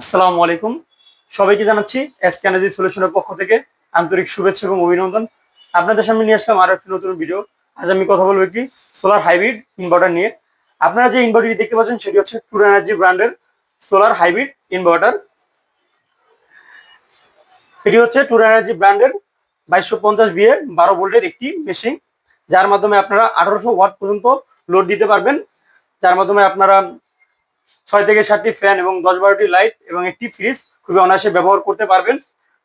আসসালামু আলাইকুম। সবাইকে জানাচ্ছি এস ক্যানাজি সলিউশনের পক্ষ থেকে আন্তরিক শুভেচ্ছা এবং অভিনন্দন। আপনাদের সামনে নিয়ে আসলাম আরও একটি নতুন ভিডিও আজ আমি কথা বলব কি সোলার হাইব্রিড ইনভার্টার নিয়ে। আপনারা যে ইনভার্টারটি দেখতে পাচ্ছেন, সেটি হচ্ছে টুর এনার্জি ব্র্যান্ডের সোলার হাইব্রিড ইনভার্টার এটি হচ্ছে টুর এনার্জি ব্র্যান্ডের বাইশশো পঞ্চাশ বিয়ে বারো ভোল্টের একটি মেশিন যার মাধ্যমে আপনারা আঠারোশো ওয়াট পর্যন্ত লোড দিতে পারবেন। যার মাধ্যমে আপনারা ছয় থেকে সাতটি ফ্যান এবং দশ বারোটি লাইট এবং একটি ফ্রিজ খুবই অনায়াসে ব্যবহার করতে পারবেন।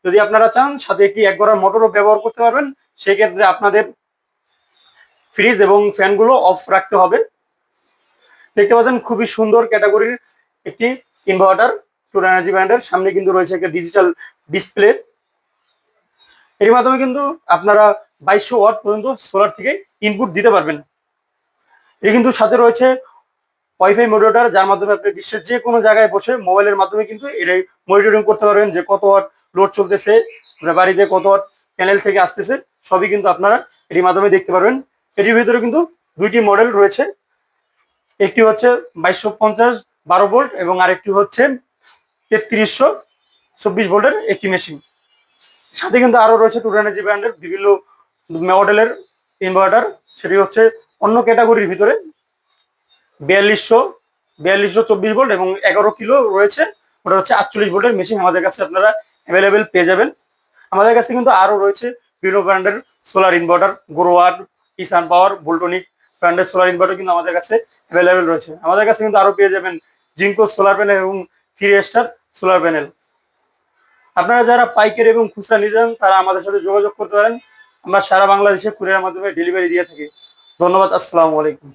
যদি আপনারা চান সাথে একটি এক গড়ার মোটরও ব্যবহার করতে পারবেন সেই ক্ষেত্রে আপনাদের ফ্রিজ এবং ফ্যানগুলো অফ রাখতে হবে। দেখতে পাচ্ছেন খুবই সুন্দর ক্যাটাগরির একটি ইনভার্টার টুর এনার্জি ব্র্যান্ডের সামনে কিন্তু রয়েছে একটা ডিজিটাল ডিসপ্লে এর মাধ্যমে কিন্তু আপনারা বাইশশো ওয়াট পর্যন্ত সোলার থেকে ইনপুট দিতে পারবেন। এর কিন্তু সাথে রয়েছে ওয়াইফাই মনিটর যার মাধ্যমে আপনি বিশ্বের যে কোনো জায়গায় বসে মোবাইলের মাধ্যমে কিন্তু এটাই মনিটরিং করতে পারবেন যে কত ওয়াট লোড চলতেছে বাড়িতে কত ওয়াট প্যানেল থেকে আসতেছে, সবই কিন্তু আপনারা এটির মাধ্যমে দেখতে পারবেন। এটির ভিতরে কিন্তু দুইটি মডেল রয়েছে, একটি হচ্ছে বাইশশো পঞ্চাশ বারো ভোল্ট এবং আরেকটি হচ্ছে তেত্রিশশো চব্বিশ ভোল্টের একটি মেশিন সাথে কিন্তু আরও রয়েছে টুর এনার্জি ব্র্যান্ডের বিভিন্ন মডেলের ইনভার্টার সেটি হচ্ছে অন্য ক্যাটাগরির ভিতরে বিয়াল্লিশশো বিয়াল্লিশশো চব্বিশ ভোল্ট এবং এগারো কিলো রয়েছে। ওটা হচ্ছে আটচল্লিশ ভোল্টের মেশিন আমাদের কাছে আপনারা অ্যাভেলেবেল পেয়ে যাবেন। আমাদের কাছে কিন্তু আরও রয়েছে বিভিন্ন ব্র্যান্ডের সোলার ইনভার্টার গোরোয়ার ইসান পাওয়ার ভোল্টনিক ব্র্যান্ডের সোলার ইনভার্টার কিন্তু আমাদের কাছে অ্যাভেলেবেল রয়েছে। আমাদের কাছে কিন্তু আরও পেয়ে যাবেন জিঙ্কো সোলার প্যানেল এবং থ্রি স্টার সোলার প্যানেল আপনারা যারা পাইকারি এবং খুচরা নিতে চান, তারা আমাদের সাথে যোগাযোগ করতে পারেন। আমরা সারা বাংলাদেশে কুরিয়ার মাধ্যমে ডেলিভারি দিয়ে থাকি। ধন্যবাদ, আসসালামু আলাইকুম।